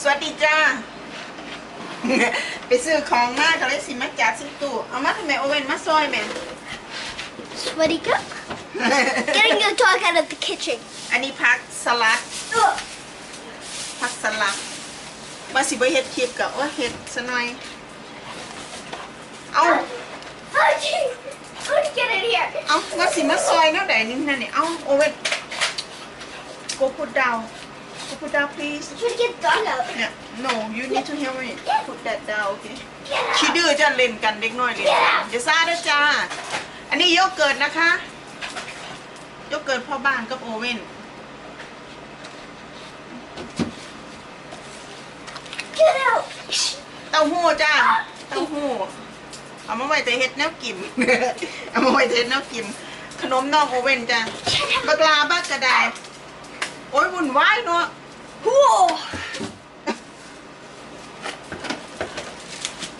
สวัสดีจ้า ไปซื้อของมาก็เลยสิมาจัดซื้อตู้เอามาทำไมโอเว่นมาซอยแม่ Sweaty cup. Getting your dog out of the kitchen. อันนี้พักสลัด Ugh. พักสลัดว่าสิบ่เฮ็ดคลิปกับว่าเฮ็ดซะหน่อย เอา Oh, jeez. How to get in here? เอาว่าสิมาซอยแนวใดนี่นั่นนี่เอาโอเว่น go put down go put down please Try to get the dog out. yeah no you need to help me put that down okay Get ชี out. ดื้อจะเล่นกันเด็กน้อยเล่นกันอย่าซ่าด้วยจ้า อันนี้โยเกิร์ตนะคะ โยเกิร์ตพ่อบ้านกับโอเว่น Get out. เต้าหู้จ้า เต้าหู้ เอามาไว้แต่เฮ็ดแนวกิน เอามาไว้แต่เฮ็ดแนวกิน ขนมน้องโอเว่นจ้าบักลาบักกระไดโอ้ยวุ่นวายเนาะ Whoa.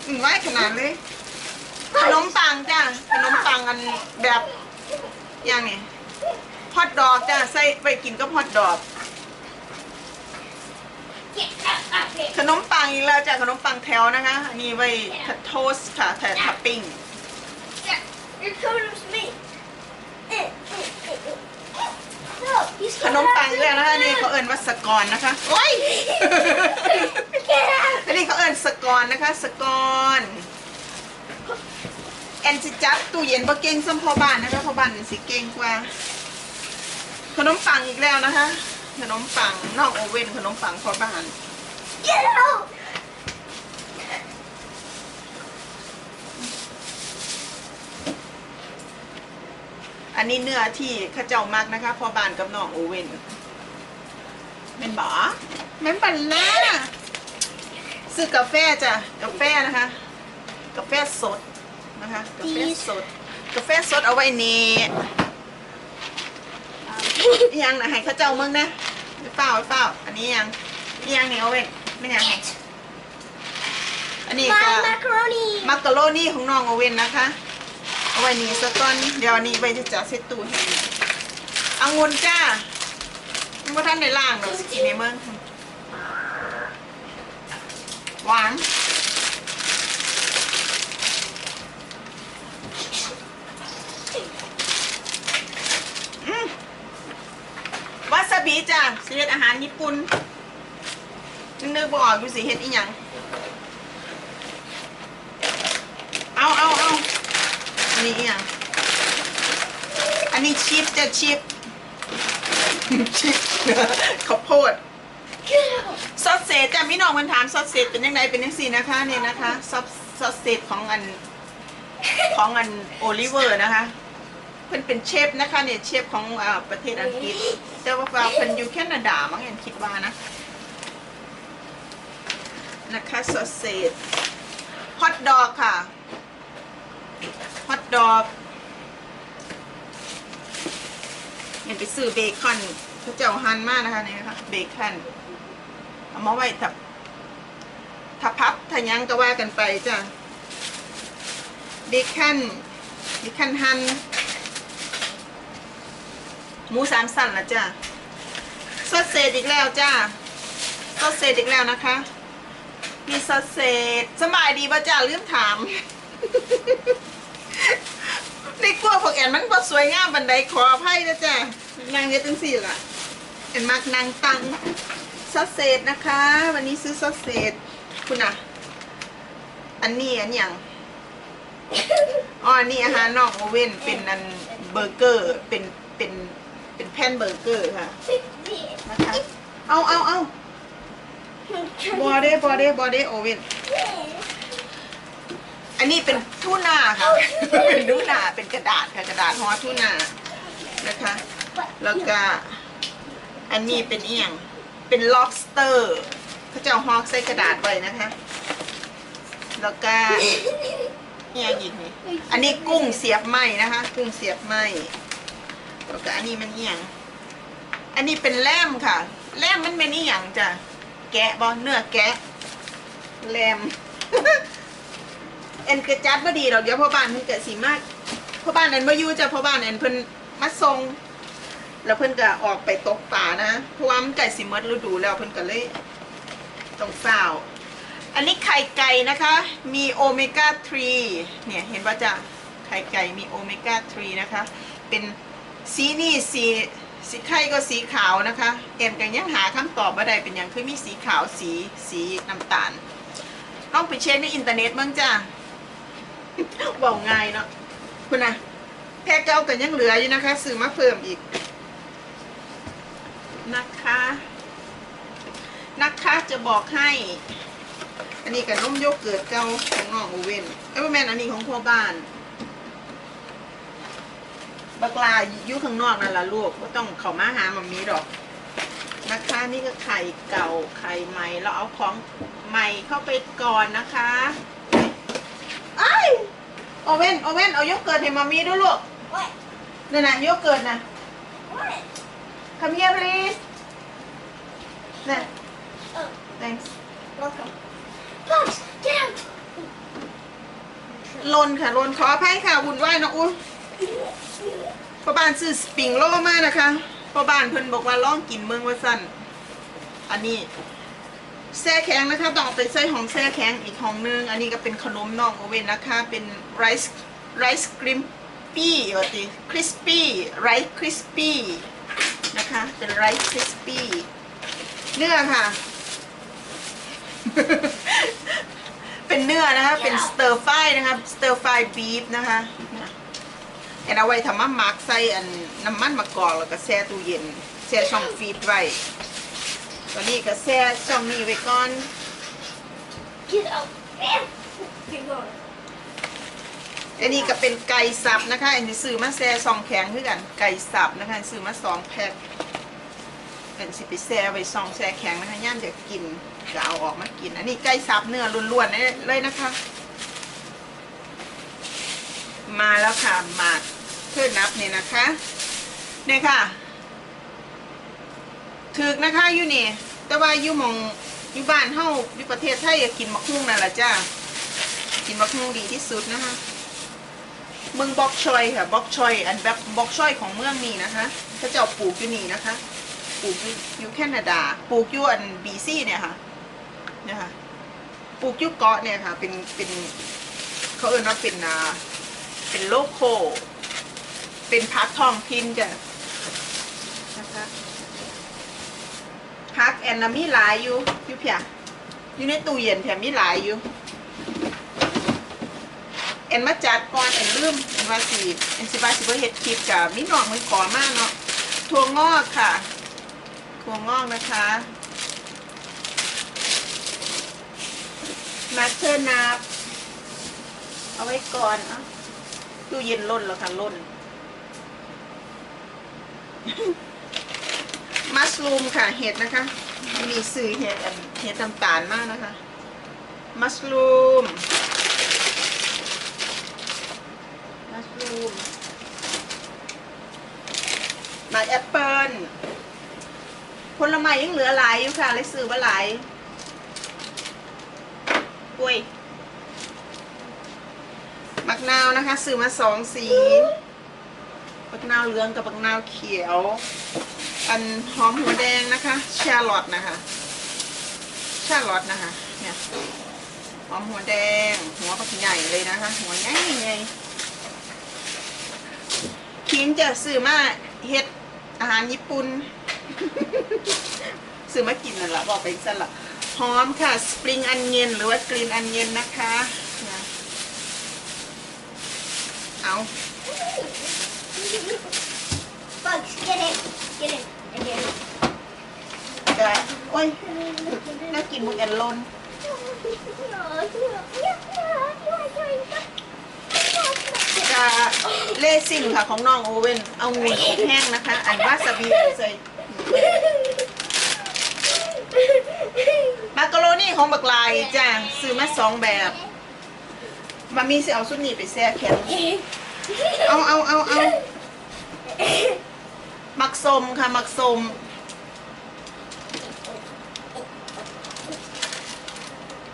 วุ่าขนาดเลย ขนมปังจ้าขนมปังอันแบบอย่างนี้ฮอทดอกจ้าใส่ไปกินกับฮอทดอก ขนมปังอีกแล้วจ้ะขนมปังแถวนะคะ อันนี้ไว้โทสค่ะแต่ทับปิ้ง Yeah, You're coming with me. นมปังอีกแล้วนะคะอันนี่เขาเอิ้นว่าสกอนนะคะโอ้ย Get out. อันนี้เขาเอิ้นสกอนนะคะ สกอนแอนจิจับตู้เย็นบ่เก่งซ้ำพอบ้านนะคะพอบ้านสิเก่งกว่า ขนมปังอีกแล้วนะคะ ขนมปังนอกโอเว่นขนมปังพอบ้าน Get out. อันนี้เนื้อที่เข้าเจ้ามักนะคะพอบ้านกับน้องโอเว่นเป็นบ่แม่นบันล่าซื้อกาแฟจ้ะกาแฟนะคะ กาแฟสดนะคะกาแฟสด กาแฟสดเอาไว้นี่อิหยังนะให้เข้าเจ้ามึงนะไปเฝ้าไปเฝ้าอันนี้ยังอิหยังนี่เอาเว้นไม่ยังอันนี้ก็ My macaroni. มักกะโรนี่ของน้องโอเว่นนะคะ เอาไว้นี่สักก้อนเดี๋ยวอันนี้ไปจะจัดเซตตู้ให้อังุนจ้าเมื่อท่านในล่างเราสกินในเมืองหวานวาซาบิจ้าสิเฮ็ดอาหารญี่ปุ่นนึกบ่ออกอยู่สิเฮ็ดอีหยัง เอาเอาเอา อันนี้อหย่างอันนี้ชิปจะชิปชิปข้าวโพดซอสเศษจ้ะพี่น้องมันถามซอสเศษเป็นยังไงเป็นยังสี่นะคะเนี่ยนะคะซอสซอสเศษของอันของอันโอลิเวอร์นะคะเพิ่นเป็นเชฟนะคะเนี่ยเชฟของอประเทศอังกฤษแต่ว่าเพิ่นอยู่แคนาดามั้งเห็นคิดว่านะนะคะซอสเศษฮอทดอกค่ะ ดอกเห็นไปซื้อเบคอนเขาเจ้าฮันมากนะคะเนี่ยนะคะเบคอนเอามาไว้ทับทับพับทะยังก็ว่ากันไปจ้ะเบคอนเบคอนหั่นหมูสามสันละจ้ะซอสเซจอีกแล้วจ้าซอสเซจอีกแล้วนะคะ มีซอสเซจสบายดีป่ะจ้าลืมถาม ในกลัวพวกแอนมันพอสวยงามบันไดขออภัยนะจ้ะนางเนี้ยจังสี่ล่ะเอ็นมักนางตังซอสเศษนะคะ วันนี้ซื้อซอสเศษคุณอะอันนี้อันอย่างอ๋ออันนี้อาหารนอกโอเว่นเป็นอันเบอร์เกอร์เป็นเป็นเป็นแผ่นเบอร์เกอร์ค่ะนะคะเอาเอาเอาบอเด้บอเด้บอเด้โอเว่น อันนี้เป็นทูน่าค่ะ เป็นทูน่าเป็นกระดาษค่ะกระดาษห่อทูน่านะคะ แล้วก็อันนี้เป็นเอียงเป็น lobster เขาจะเอาฮอกใส่กระดาษไว้นะคะ แล้วก็เนี่ยอีกนี่อันนี้กุ้งเสียบไหมนะคะ กุ้งเสียบไหมแล้วก็อันนี้มันเอียงอันนี้เป็นแลมค่ะแลมมันเป็นอีหยังจ้ะแกะบอเนื้อแกะแลม เอ็นกระจัดบ่ดีหรอกเดี๋ยวพ่อบ้านเพิ่นเกิดสีมากพ่อบ้านเอ็นมาอยู่จ้ะพ่อบ้านเอ็นเพิ่นมาส่งแล้วเพิ่นก็ออกไปตกป่านะเพราะว่ามันใกล้สิมดฤดูแล้วเพิ่นก็เลยต้องเฝ้าอันนี้ไข่ไก่นะคะ มีโอเมก้า 3 เนี่ยเห็นป่ะจะไข่ไก่มีโอเมก้า 3 นะคะ เป็นสีนี่สีสีไข่ก็สีขาวนะคะ เอ็มกันยังหาคำตอบว่าใดเป็นอย่างคือมีสีขาวสีสีน้ำตาล ต้องไปเช็คในอินเทอร์เน็ตบ้างจ้า บอกง่ายเนาะคุณนะแค่เก้ากันยังเหลืออยู่นะคะซื้อมาเพิ่มอีก นะคะ นะคะจะบอกให้ อันนี้กับนมโยเกิร์ตเก้าของน้องโอเว่นเอ้แม่นอันนี้ของพ่อบ้านบักลาอยู่ข้างนอกนั่นละลูกก็ต้องเข้ามาหามัมมี่ดอกนะคะนี่ก็ไข่เก่าไข่ใหม่เราเอาของใหม่เข้าไปก่อนนะคะ โอเว่นโอเว่นเอาโยเกิร์ตให้มัมมี่ด้วยลูก What? นั่นน่ะโยเกิร์ตนะ What? Come here please น่ะ Oh, thanks welcome. Folks, get out! ลนค่ะลนขออภัยค่ะวุ่นวายเนาะอุ้ยพ่อบ้านซื้อสปริงโลมานะคะพ่อบ้านเพิ่นบอกว่าลองกินเมืองว่าสั่นอันนี้ แช่แข็งนะคะต้องเอาไปใส่ห้องแช่แข็งอีกห้องนึง อันนี้ก็เป็นขนมนอกโอเว่นนะคะ เป็นไรซ์ไรซ์ครีมปี้ว่าติคริสปี้ไรซ์คริสปี้นะคะ เป็นไรซ์คริสปี้เนื้อค่ะ เป็นเนื้อนะคะ เป็นสเตอร์ไฟนะคะสเตอร์ไฟบีฟนะคะแอนเอาไว้ทำมาหมักใส่อันน้ำมันมะกอกแล้วก็แช่ตู้เย็นแช่ช่องฟรีดไว้ ตอนนี้ก็แช่ช่องนี้ไว้ก่อน Get out! Man! Get going. อันนี้ก็เป็นไก่สับนะคะ อันนี้ซื้อมาแช่ซองแข็งคือกัน ไก่สับนะคะซื้อมาสองแพ็คเป็นสิไปแช่ไว้ซองแช่แข็งนะคะย่ามจะกินก็เอาออกมากิน อันนี้ไก่สับเนื้อล้วนๆเลยนะคะ มาแล้วค่ะหมากเพื่อนับเนี่ยนะคะเนี่ยค่ะ ถึกนะคะอยู่นี่ แต่ว่าอยู่หมองอยู่บ้านเฮาอยู่ประเทศไทยก็กินมะฮุ่งนั่นแหละจ้ากินมะฮุ่งดีที่สุดนะคะเมืองบอกชอยค่ะบอกชอยอันแบบบอกชอยของเมืองนี้นะคะเขาเจ้าปลูกอยู่นี่นะคะปลูกอยู่แคนาดาปลูกอยู่อันบีซีเนี่ยค่ะเนี่ยค่ะปลูกอยู่เกาะเนี่ยค่ะเป็นเป็นเขาเอ่นว่าเป็นอ่าเป็นโลโค เป็นพักทองพินจ้ะนะคะ พักแอนนามีหลายอยู่อยู่เพียอยู่ในตู้เย็นเพียมีหลายอยู่เอ็นมาจัดก่อนเอ็นลืมเอ็นว่าสิเอ็นสิว่าสิบเฮ็ดคลิปกับมีน้องมันขอมากเนาะถั่วงอกค่ะถั่วงอกนะคะมาเชอร์นาบเอาไว้ก่อนอะตู้เย็นล้นแล้วค่ะล้น มัสลูมค่ะ เห็ดนะคะ มีสื่อเห็ดเห็ดน้ำตาลมากนะคะ มัสลูม มัสลูมมาแอปเปิลผลไม้ยังเหลือหลายอยู่ค่ะเลยซื้อมาหลายกล้วยบักนาวนะคะ ซื้อมาสองสีบักนาวเหลืองกับบักนาวเขียว อันหอมหัวแดงนะคะ แชร์ลอตนะคะ แชร์ลอตนะคะ เนี่ย หอมหัวแดง หัวปักใหญ่เลยนะคะ หัวใหญ่ใหญ่คิงจะซื้อมาเฮ็ดอาหารญี่ปุ่น ซื้อมากินนั่นแหละบอกไปซะละหอมค่ะ สปริงอันเยนหรือว่ากรีนอันเยนนะคะ เอา Bugs, get in. Get in. And get in. กะโอ้ยน่ากินมุกแอนลนกะเลซิ่งค่ะของน้องโอเว่น เอางูอบแห้งนะคะ อันวาซาบิใส่มาการโรนี่ของบักลายจ้ะซื้อมาสองแบบมามีสิเอาสุดนี้ไปแช่แข็งเอาเอาเอาเอา มักสมค่ะมักสม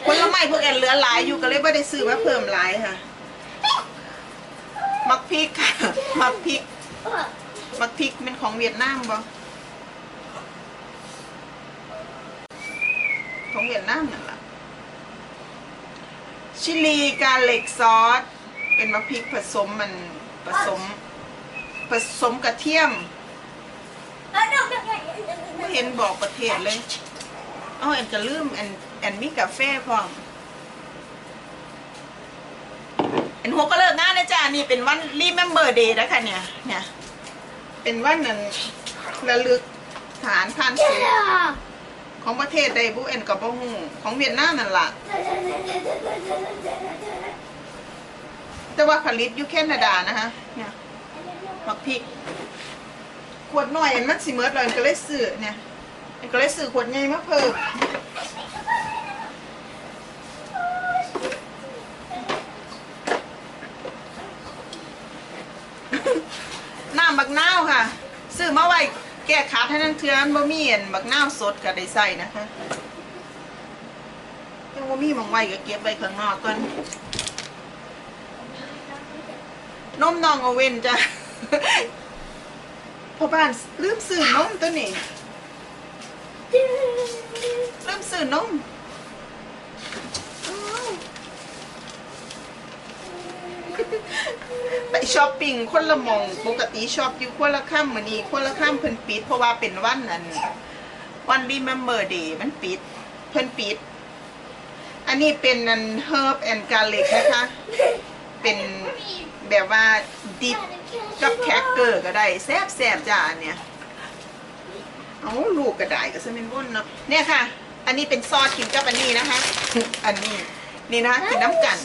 ผลไม้พวกแอนเหลือหลายอยู่ก็เลยไม่ได้ซื้อมาเพิ่มหลายค่ะ มักพริกค่ะ มักพริก มักพริกเป็นของเวียดนามบ่ของเวียดนามนั่นแหละชิลีกาเล็กซอส เป็นมะพริกผสมมันผสม ผสมกระเทียม Oh, no, no, no, no, ไม่เห็นบอกประเทศเลยเอาแอนจะลืมแอนแอนมีกาแฟพร้อมแอนหัวก็เลิกงานนะจ๊ะนี่เป็นวันรีเมมเบอร์เดย์นะคะเนี่ย เนี่ย เป็นวันนั้นระลึกฐานพันสูง Yeah. ของประเทศใดบุแอนกับบ่ฮูของเวียดนามนั่นล่ะแต่ว่าผลิตอยู่แคนาดานะคะเนี่ยมักพริก วดหน่อยอันมันสิเมิดเลยก็เลยซื้อเนี่ยก็เลยซื้อขวดใหญ่มาเพิ่มน้ำบักนาวค่ะ ซื้อมาไว้แก้ขาดให้นั่นเทือนบ่มีอันบักนาวสดก็ได้ใส่นะคะยังบ่มีหมองไว้ก็เก็บไว้ข้างนอกก่อนนมน้องเอาเว้นจ้ะ พ่อบ้านลืมซื้อนมตัวนี้ลืมซื้อนมไปช้อปปิ้งคนละมองปกติชอปอยู่คนละค่ำมื้อนี้คนละค่ำเพิ่นปิด เพราะว่าเป็นวันนั้นวัน remember day มันปิด เพิ่นปิด อันนี้เป็นนัน herb and garlic นะคะ เป็นแบบว่าดิบ กับแคคเกอร์ก็ได้แซ่บแซบจ้าอันเนี่ยเอาลูกก็ได้ก็จะเป็นว่นเนาะเนี่ยค่ะ อันนี้เป็นซอสกินกับอันนี้นะคะ อันนี้นี่นะคะกินน้ำกัน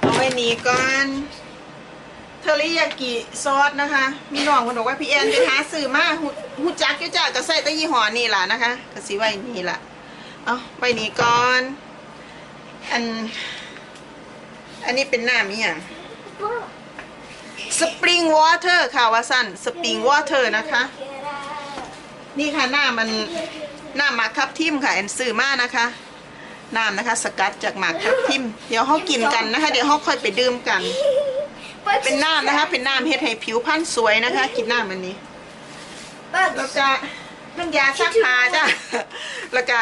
เอาไว้นี้ก่อนเทอริยากิซอสนะคะ มีน้องคนบอกว่าพี่แอนไปหาซื้อมาหูหูจักยู่จ้าก็ใส่ตะยี่ห้อนี่ล่ะนะคะก็สิไว้นี่ล่ะเอาไว้นี้ก่อนอัน อันนี้เป็นหน้ำอีหยัง สปริงวอเตอร์ค่ะว่าสั้นสปริงวอเตอร์นะคะ นี่ค่ะหน้ามันหน้าหมากทับทิมค่ะแอนซื้อมานะคะน้ำนะคะ สกัดจากหมากทับทิม เดี๋ยวเขากินกันนะคะ เดี๋ยวเขาค่อยไปดื่มกัน เป็นน้ำนะคะ เป็นน้ำเฮ็ดให้ผิวพรรณสวยนะคะ กินน้ำอันนี้แล้วก็น้ำยาซักผ้าจ้ะแล้วก็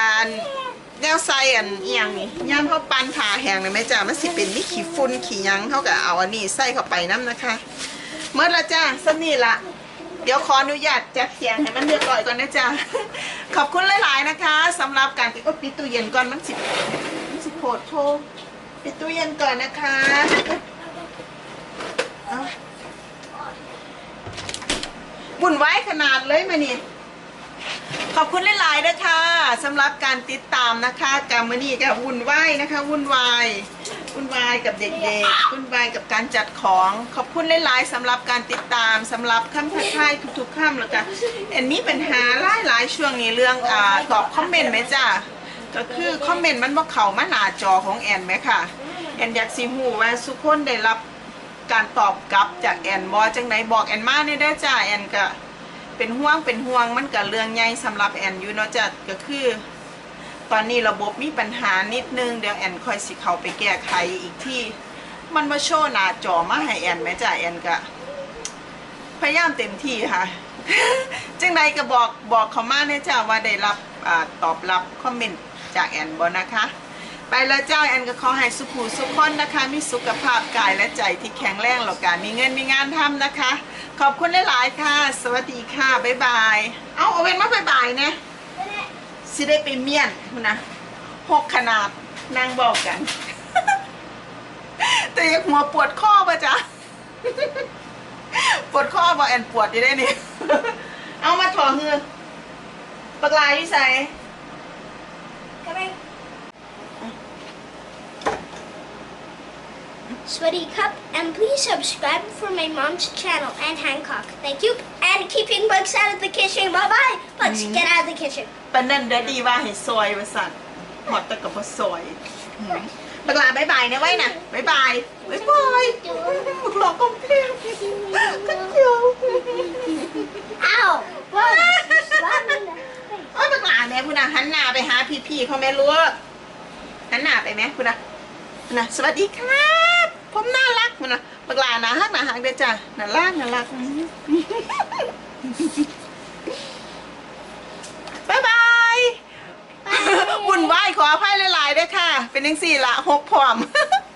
แนวใส่อันเอียงนี่ย่ามเขาปั้นผ้าแห้งเลยไหมจ้ะมันสิเป็นนี่ขี้ฝุ่นขี้ยังเขาก็เอาอันนี้ใส่เข้าไปน้ำนะคะเมื่อละจ้าสนี่ละเดี๋ยวขออนุญาตจัดเสียงให้มันเรียบร้อยก่อนนะจ๊ะขอบคุณหลาย ๆ นะคะสำหรับการปิดปิดตู้เย็นก่อนมันสิมันสิโพดโทปิดตู้เย็นก่อนนะคะเอาบุ่นไว้ขนาดเลยมานี่ย ขอบคุณหลายๆนะคะสำหรับการติดตามนะคะการมานี่ก็วุ่นวายนะคะ วุ่นวายวุ่นวายกับเด็กๆวุ่นวายกับการจัดของ ขอบคุณหลายๆสำหรับการติดตามสำหรับคำทักทายทุกๆคำแล้วกันแอนมีปัญหาหลายๆช่วงนี้เรื่องอ่าตอบคอมเมนต์ไหมจ้าก็คือคอมเมนต์มันว่าเขามาหน้าจอของแอนไหมค่ะแอนอยากสิหูว่าสุกคนได้รับการตอบกลับจากแอนบอจังไหนบอกแอนมาเนี่ยได้จ้าแอนก็ เป็นห่วงเป็นห่วงมันก็เรื่องใหญ่สำหรับแอนอยู่เนาะจ้ะก็คือ ตอนนี้ระบบมีปัญหานิดนึงเดี๋ยวแอนค่อยสิเขาไปแก้ไขอีกที่ มันมาโชว์หน้าจอมาให้แอนไหมจ้ะแอนก็พยายามเต็มที่ค่ะจังใดก็บอกบอกเขามาเนี่ยจ้ะว่าได้รับอตอบรับคอมเมนต์จากแอนบอนะคะ ไปแล้วเจ้าแอนก็ขอให้สุขูสุขคนนะคะ มีสุขภาพกายและใจที่แข็งแรงแล้วกันมีเงินมีงานทำนะคะ ขอบคุณหลายๆค่ะ สวัสดีค่ะบ๊ายบายเอาเอาเว้นมาบ๊ายบายนะสิได้ไปเมียนพุ่นะหกขนาดนางบอกกัน แต่ยังหัวปวดข้อปะจ๊ะปวดข้อบอแอนปวดอยู่ได้นี่เอามาถอเหือปากลายที่ใส่ Sweaty Cup, and please subscribe for my mom's channel and Hancock. Thank you, and keeping bugs out of the kitchen. Bye bye. Bugs, Mhm. get out of the kitchen. ปานนันเดอดีว่าให้ซอยว่าสั่นหอดแตะกับพอซอยอืมบักลาบายบายนะไว้นะบายบายบายบายบักหลอกกำเพงกันเดียว Ow! Bugs, slap me in the โอ้ยบักหลาแม่พูนะหันหน้าไปหาพี่ๆเขาแม่รู้หันหน้าไปไหมพูนะพูนะสวัสดีครับ ผมน่ารักมันนะบักลาหนาฮักหนาฮักเด้จ้ะน่ารักน่ารักบ๊ายบายวุ่นวายขออภัยหลายๆเด้อค่ะ เป็นยังสี่ละหกพร้อม